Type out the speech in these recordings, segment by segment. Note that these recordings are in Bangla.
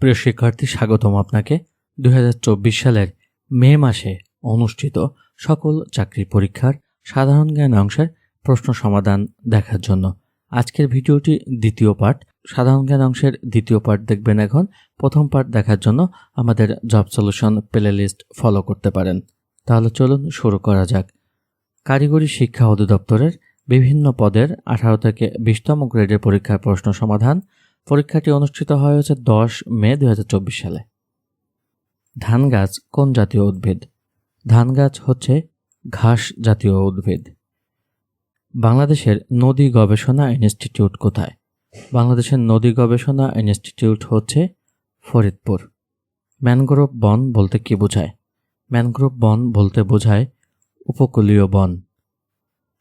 প্রিয় শিক্ষার্থী, স্বাগতম আপনাকে। দু হাজার চব্বিশ সালের মে মাসে অনুষ্ঠিত সকল চাকরি পরীক্ষার সাধারণ জ্ঞান অংশের প্রশ্ন সমাধান দেখার জন্য আজকের ভিডিওটি দ্বিতীয় পার্ট সাধারণ জ্ঞান অংশের দ্বিতীয় পার্ট দেখবেন এখন। প্রথম পার্ট দেখার জন্য আমাদের job solution playlist follow করতে পারেন। তাহলে চলুন শুরু করা যাক। কারিগরি শিক্ষা অধিদপ্তরের বিভিন্ন পদের আঠারো থেকে বিশতম গ্রেডের পরীক্ষার প্রশ্ন সমাধান পরীক্ষাটি অনুষ্ঠিত হয় হচ্ছে দশ মে দু হাজার চব্বিশ সালে। ধান গাছ কোন জাতীয় উদ্ভিদ? ধান গাছ হচ্ছে ঘাস জাতীয় উদ্ভিদ। বাংলাদেশের নদী গবেষণা ইনস্টিটিউট কোথায়? বাংলাদেশের নদী গবেষণা ইনস্টিটিউট হচ্ছে ফরিদপুর। ম্যানগ্রোভ বন বলতে কি বোঝায়? ম্যানগ্রোভ বন বলতে বোঝায় উপকূলীয় বন।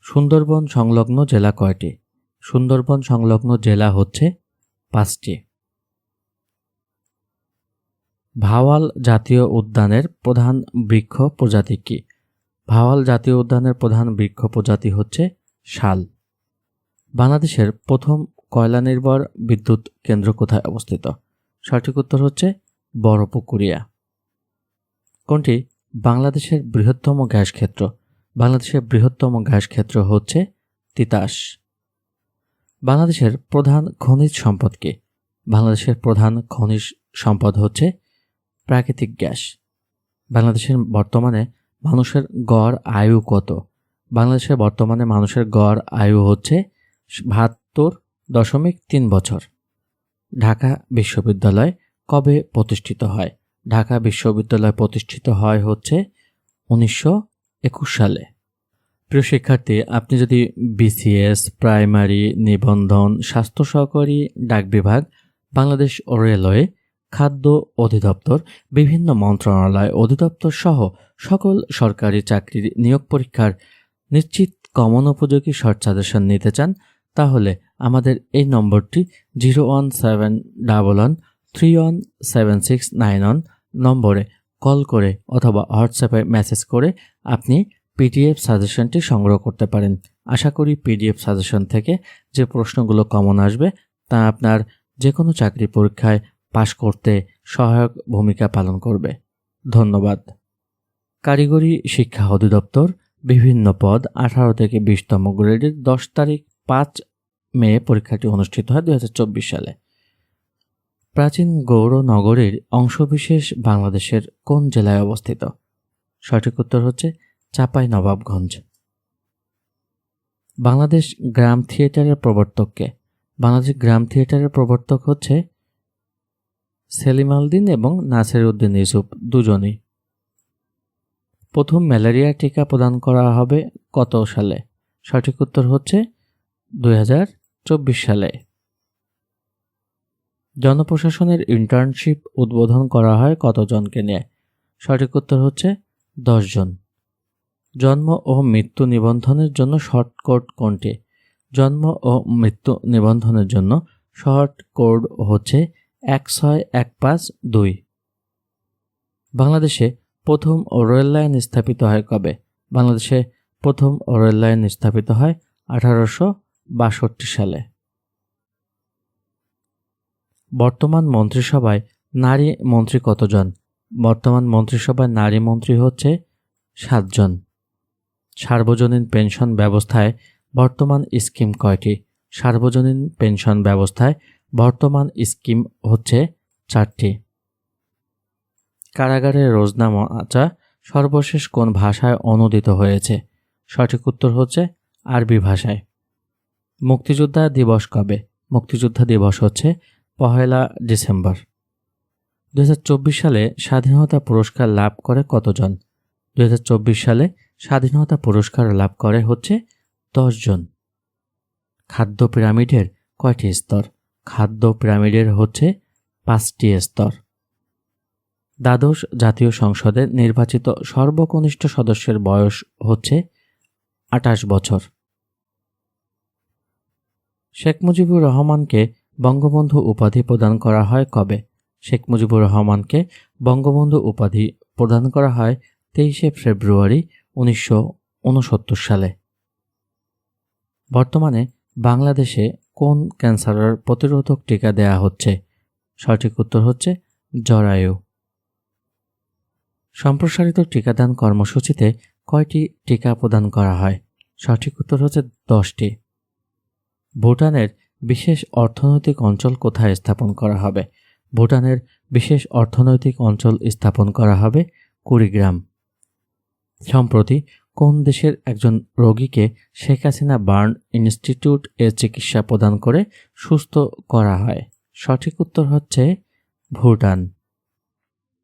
সুন্দরবন সংলগ্ন জেলা কয়টি? সুন্দরবন সংলগ্ন জেলা হচ্ছে পাঁচটি। ভাওয়াল জাতীয় উদ্যানের প্রধান বৃক্ষ প্রজাতি কি? ভাওয়াল জাতীয় উদ্যানের প্রধান বৃক্ষ প্রজাতি হচ্ছে শাল। বাংলাদেশের প্রথম কয়লা নির্ভর বিদ্যুৎ কেন্দ্র কোথায় অবস্থিত? সঠিক উত্তর হচ্ছে বড়পুকুরিয়া। কোনটি? বাংলাদেশের বৃহত্তম গ্যাস ক্ষেত্র। বাংলাদেশের বৃহত্তম গ্যাস ক্ষেত্র হচ্ছে তিতাস। বাংলাদেশের প্রধান খনিজ সম্পদ কি? বাংলাদেশের প্রধান খনিজ সম্পদ হচ্ছে প্রাকৃতিক গ্যাস। বাংলাদেশের বর্তমানে মানুষের গড় আয়ু কত? বাংলাদেশের বর্তমানে মানুষের গড় আয়ু হচ্ছে বাহাত্তর দশমিক তিন বছর। ঢাকা বিশ্ববিদ্যালয় কবে প্রতিষ্ঠিত হয়? ঢাকা বিশ্ববিদ্যালয় প্রতিষ্ঠিত হয় হচ্ছে উনিশশো একুশ সালে। প্রিয় শিক্ষার্থী, আপনি যদি বিসিএস প্রাইমারি, নিবন্ধন, স্বাস্থ্য সহকারী, ডাক বিভাগ, বাংলাদেশ রেলওয়ে, খাদ্য অধিদপ্তর, বিভিন্ন মন্ত্রণালয় অধিদপ্তর সহ সকল সরকারি চাকরির নিয়োগ পরীক্ষার নিশ্চিত কমন উপযোগী শর্ট সাজেশন নিতে চান, তাহলে আমাদের এই নম্বরটি zero one seven double one three one seven six nine one নম্বরে কল করে অথবা হোয়াটসঅ্যাপে মেসেজ করে আপনি পিডিএফ সাজেশনটি সংগ্রহ করতে পারেন। আশা করি পিডিএফ সাজেশন থেকে যে প্রশ্নগুলো কমন আসবে, তা আপনার যে কোনো চাকরি পরীক্ষায় পাশ করতে সহায়ক ভূমিকা পালন করবে। ধন্যবাদ। কারিগরি শিক্ষা অধিদপ্তর বিভিন্ন পদ আঠারো থেকে বিশতম গ্রেডের দশ তারিখ পাঁচ মে পরীক্ষাটি অনুষ্ঠিত হয় দু হাজার চব্বিশ সালে। প্রাচীন গৌর নগরীর অংশবিশেষ বাংলাদেশের কোন জেলায় অবস্থিত? সঠিক উত্তর হচ্ছে চাপাই নবাবগঞ্জ। বাংলাদেশ গ্রাম থিয়েটারের প্রবর্তককে। বাংলাদেশ গ্রাম থিয়েটারের প্রবর্তক হচ্ছে সেলিম আলদিন এবং নাসির উদ্দিন ইউসুফ, দুজনই। প্রথম ম্যালেরিয়া টিকা প্রদান করা হবে কত সালে? সঠিক উত্তর হচ্ছে দুই হাজার চব্বিশ সালে। জনপ্রশাসনের ইন্টার্নশিপ উদ্বোধন করা হয় কতজনকে নিয়ে? সঠিক উত্তর হচ্ছে জন জন্ম ও মৃত্যু নিবন্ধনের জন্য শর্ট কোনটি? জন্ম ও মৃত্যু নিবন্ধনের জন্য শর্ট কোড হচ্ছে এক ছয় এক পাঁচ দুই। বাংলাদেশে প্রথম রেল লাইন স্থাপিত হয় কবে? বাংলাদেশে প্রথম রেল লাইন স্থাপিত হয় আঠারোশো বাষট্টি সালে। বর্তমান মন্ত্রিসভায় নারী মন্ত্রী কতজন? বর্তমান মন্ত্রিসভায় নারী মন্ত্রী হচ্ছে সাতজন। সার্বজনীন পেনশন ব্যবস্থায় বর্তমান স্কিম কয়টি? সার্বজনীন পেনশন ব্যবস্থায় বর্তমান স্কিম হচ্ছে চারটি। কারাগারের রোজনামাচা সর্বশেষ কোন ভাষায় অনুদিত হয়েছে? সঠিক উত্তর হচ্ছে আরবি ভাষায়। মুক্তিযোদ্ধা দিবস কবে? মুক্তিযোদ্ধা দিবস হচ্ছে পহেলা ডিসেম্বর। দুই হাজার চব্বিশ সালে স্বাধীনতা পুরস্কার লাভ করে কতজন? দুই হাজার চব্বিশ সালে স্বাধীনতা পুরস্কার লাভ করে হচ্ছে জন খাদ্য পিরামিডের কয়টি স্তর? খাদ্য পিরামিডের হচ্ছে পাঁচটি স্তর। দ্বাদশ জাতীয় সংসদে নির্বাচিত সর্বকনিষ্ঠ সদস্যের বয়স হচ্ছে আঠাশ বছর। শেখ মুজিবুর রহমানকে বঙ্গবন্ধু উপাধি প্রদান করা হয় কবে? শেখ মুজিবুর রহমানকে বঙ্গবন্ধু উপাধি প্রদান করা হয় তেইশে ফেব্রুয়ারি উনিশশো উনসত্তর সালে। বর্তমানে বাংলাদেশে কোন ক্যান্সারের প্রতিরোধক টিকা দেয়া হচ্ছে? সঠিক উত্তর হচ্ছে জরায়ু। সম্প্রসারিত টিকাদান কর্মসূচিতে কয়টি টিকা প্রদান করা হয়? সঠিক উত্তর হচ্ছে দশটি। ভুটানের বিশেষ অর্থনৈতিক অঞ্চল কোথায় স্থাপন করা হবে? ভুটানের বিশেষ অর্থনৈতিক অঞ্চল স্থাপন করা হবে কুড়িগ্রাম। সম্প্রতি কোন দেশের একজন রোগীকে শেখ হাসিনা বার্ন ইনস্টিটিউট এর চিকিৎসা প্রদান করে সুস্থ করা হয়? সঠিক উত্তর হচ্ছে ভুটান।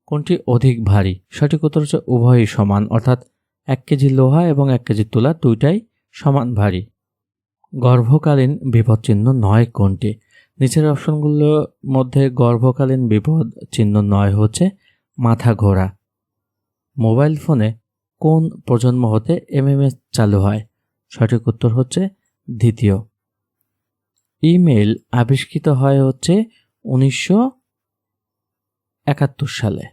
কোনটি অধিক ভারী? সঠিক উত্তর হচ্ছে উভয়ই সমান, অর্থাৎ এক কেজি লোহা এবং এক কেজি তুলা দুইটাই সমান ভারী। গর্ভকালীন বিপদ চিহ্ন নয় কোনটি? নিচের অপশনগুলোর মধ্যে গর্ভকালীন বিপদ চিহ্ন নয় হচ্ছে মাথা ঘোরা। মোবাইল ফোনে কোন প্রজন্ম হতে এমএমএস চালু হয়? সঠিক উত্তর হচ্ছে দ্বিতীয়। ইমেল আবিষ্কৃত হয় হচ্ছে উনিশশো একাত্তর সালে।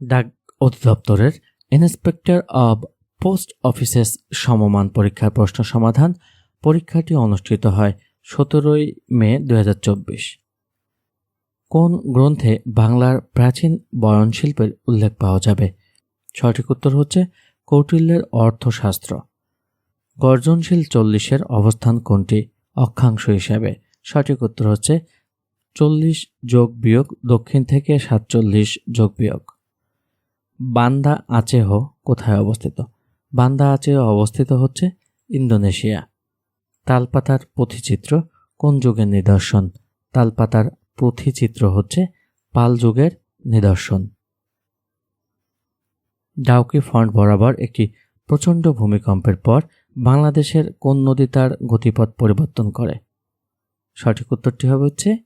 ডাক অধিদপ্তরের ইন্সপেক্টর অব পোস্ট অফিসেস সমমান পরীক্ষার প্রশ্ন সমাধান পরীক্ষাটি অনুষ্ঠিত হয় সতেরোই মে দু হাজার চব্বিশ। কোন গ্রন্থে বাংলার প্রাচীন বয়নশিল্পের উল্লেখ পাওয়া যাবে? সঠিক উত্তর হচ্ছে কৌটিল্যের অর্থশাস্ত্র। গর্জনশীল চল্লিশের অবস্থান কোনটি? অক্ষাংশ হিসাবে। সঠিক উত্তর হচ্ছে চল্লিশ যোগ বিয়োগ, দক্ষিণ থেকে সাতচল্লিশ যোগ বিয়োগ। বান্দা আচেহ কোথায় অবস্থিত? বান্দা আচেহ অবস্থিত হচ্ছে ইন্দোনেশিয়া। তালপাতার পুঁথিচিত্র কোন যুগের নিদর্শন? তালপাতার পুঁথিচিত্র হচ্ছে পাল যুগের নিদর্শন। ডাউকি ফ্রন্ট বরাবর একটি প্রচণ্ড ভূমিকম্পের পর বাংলাদেশের কোন নদী তার গতিপথ পরিবর্তন করে? সঠিক উত্তরটি হবে হচ্ছে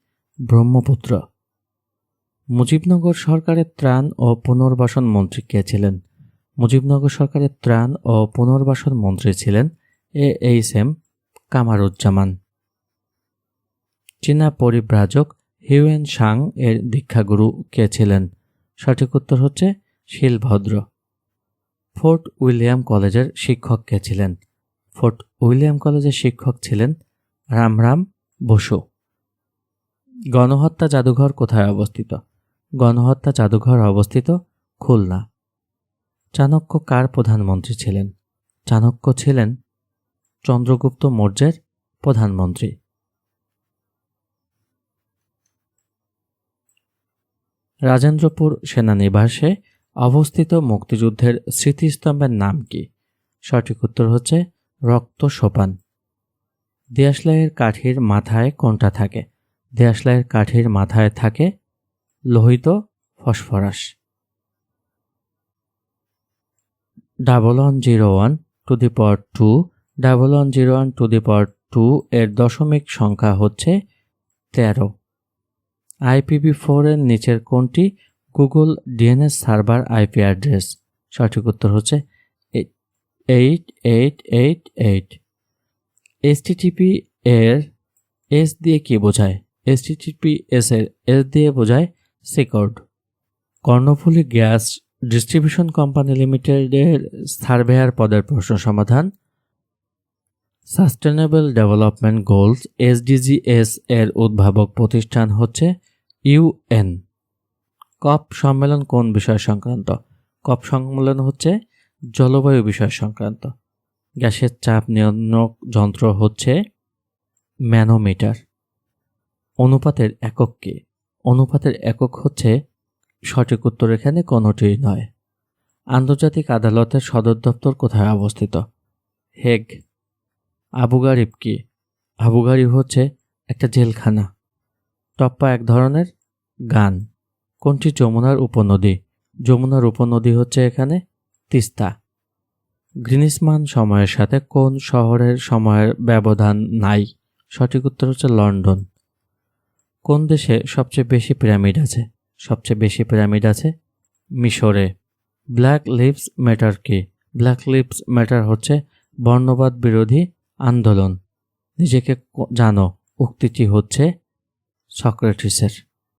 ব্রহ্মপুত্র। মুজিবনগর সরকারের ত্রাণ ও পুনর্বাসন মন্ত্রী কে ছিলেন? মুজিবনগর সরকারের ত্রাণ ও পুনর্বাসন মন্ত্রী ছিলেন এ এইচ এম কামারুজ্জামান। চীনা পরিব্রাজক হিউয়েন সাং এর দীক্ষাগুরু কে ছিলেন? সঠিক উত্তর হচ্ছে শিলভদ্র। ফোর্ট উইলিয়াম কলেজের শিক্ষক কে ছিলেন? ফোর্ট উইলিয়াম কলেজের শিক্ষক ছিলেন রামরাম বসু। গণহত্যা জাদুঘর কোথায় অবস্থিত? গণহত্যা জাদুঘর অবস্থিত খুলনা। চাণক্য কার প্রধানমন্ত্রী ছিলেন? চাণক্য ছিলেন চন্দ্রগুপ্ত মৌর্যের প্রধানমন্ত্রী। রাজেন্দ্রপুর সেনানিবাসে অবস্থিত মুক্তিযুদ্ধের স্মৃতিস্তম্ভের নাম কি? সঠিক উত্তর হচ্ছে রক্ত সোপান দেয়াশলাইয়ের কাঠির মাথায় কোনটা থাকে। দেয়াশলাইয়ের কাঠির মাথায় থাকে লোহিত phosphorus. Double one zero one two the power two. Double one zero one two the power two এর দশমিক সংখ্যা হচ্ছে তেরো। আইপিভি ফোর এর নিচের কোনটি Google DNS server IP address সঠিক উত্তর হচ্ছে এইট এইট এইট এইট এসটিটিপি এর এস দিয়ে কি বোঝায়? এসটিটিপি এস এর এস দিয়ে বোঝায় secured Karnaphuli gas distribution company লিমিটেডের সার্ভেয়ার পদের প্রশ্ন সমাধান। সাস্টেনেবল ডেভেলপমেন্ট গোলস এসডিজিএস এর উদ্ভাবক প্রতিষ্ঠান হচ্ছে ইউএন কপ সম্মেলন কোন বিষয় সংক্রান্ত? কপ সম্মেলন হচ্ছে জলবায়ু বিষয় সংক্রান্ত। গ্যাসের চাপ নিয়ন্ত্রক যন্ত্র হচ্ছে ম্যানোমিটার। অনুপাতের একক কি? অনুপাতের একক হচ্ছে সঠিক উত্তর এখানে কোনোটি নয়। আন্তর্জাতিক আদালতের সদর দপ্তর কোথায় অবস্থিত? হেগ। আবুগারিব কি? আবু গারিব হচ্ছে একটা জেলখানা। টপ্পা এক ধরনের গান। কোনটি যমুনার উপনদী? যমুনার উপনদী হচ্ছে এখানে তিস্তা। গ্রিনিসমান সময়ের সাথে কোন শহরের সময়ের ব্যবধান নাই? সঠিক উত্তর হচ্ছে লন্ডন। কোন দেশে সবচেয়ে বেশি পিরামিড আছে? সবচেয়ে বেশি পিরামিড আছে মিশরে। ব্ল্যাক লিভস ম্যাটার কি? ব্ল্যাক লিভস ম্যাটার হচ্ছে বর্ণবাদ বিরোধী আন্দোলন। নিজেকে জানো, উক্তিটি হচ্ছে সক্রেটিসের।